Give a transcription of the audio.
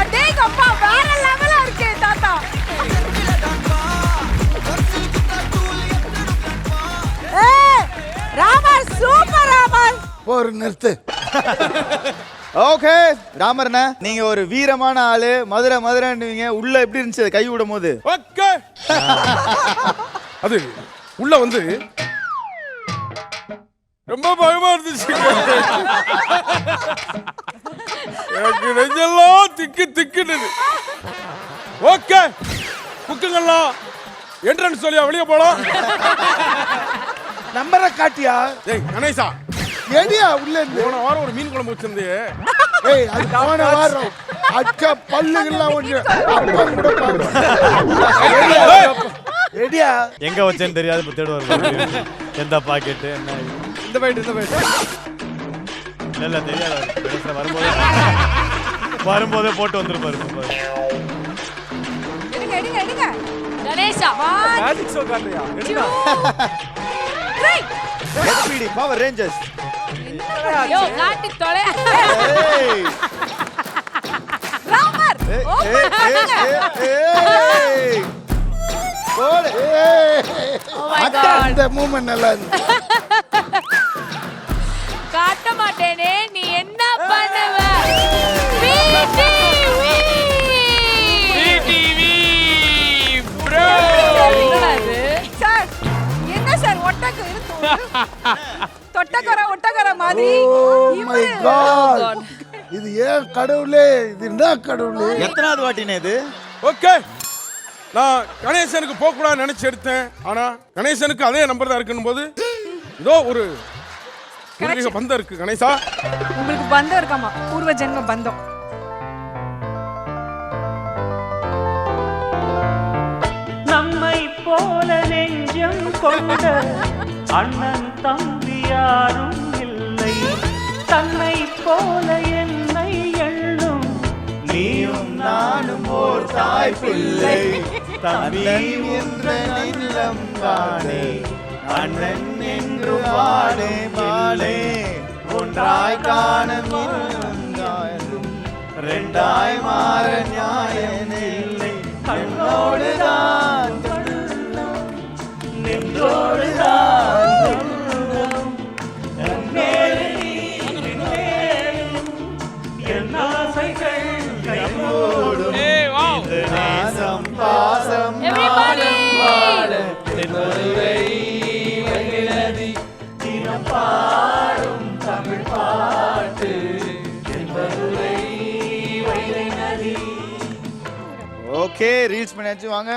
அடேங்கப்பா தாத்தா. ராமர் சூப்பர் ராமர் ஒரு நிறுத்து. ஓகே ராமர்ண்ணா நீங்க ஒரு வீரமான ஆளு மதுரை மதுரைன்னுவீங்க. உள்ள எப்படி இருந்துச்சு? கை விடும் போது ஓகே. அது உள்ள வந்து ரொம்ப பயமா இருந்துச்சு. எனக்கு நெஞ்செல்லாம் திக்கு திக்குன்னு ஓகே. புக்குங்கள்லாம் என்ட்ரன்ஸ் சொல்லியா வெளியே போலாம். நம்பரை காட்டியா? ஏய் கணேசா. எடியா உள்ள இருந்து? போன வாரம் ஒரு மீன் குழம்பு வச்சிருந்தியே ஏய் அது போன வாரம். அச்ச பல்லுகள்லாம் ஒண்ணு. அப்பம் கூட பாரு. எடியா எங்க வச்சேன்னு தெரியாது இப்போ தேடுவார். எந்த பாக்கெட்டு என்ன. இந்த பைட்டு இந்த பைட்டு இல்ல இல்ல தெரியாது. வரும்போது வரும்போதே போட்டு வந்துருப்பாரு பாரு. எடுங்க எடுங்க எடுங்க. கணேஷா மேஜிக் ஷோ காட்டுறியா? பவர் ரேஞ்சர்ஸ் யோ காட்டி தொலை. ராமர் ஓபன் பண்ணுங்க. Oh. அந்த நல்லா இருந்துச்சு. காட்ட மாட்டேனே நீ என்ன பண்ணுவ? என்ன சார் ஒட்டக்கு மாதிரி ஓ மை காட் God. இது ஏன் கடவுளே? இது என்ன கடவுளே? எத்தனாவது வாட்டினே இது? ஓகே. நான் கணேசனுக்கு போகக்கூடாதுன்னு நினைச்சு எடுத்தேன். ஆனா கணேசனுக்கு அதே நம்பர் தான் இருக்குன்னு போது இதோ ஒரு பூர்வீக பந்தம் இருக்கு கணேசா. உங்களுக்கு பந்தம் இருக்காமா? பூர்வ ஜென்ம பந்தம். நம்மை போல நெஞ்சம் கொண்ட அண்ணன் தம்பி யாரும் இல்லை தன்னை போல என்னை எண்ணும் நீயும் நானும் ஓர் தாய் பிள்ளை தம்பி என்ற நிலம் தானே அண்ணன் என்று வாடே மாலே ஒன்றாய் காண மின்னும் ரெண்டாய் மாற நியாயம். ஓகே ரீல்ஸ் பண்ணியாச்சு வாங்க.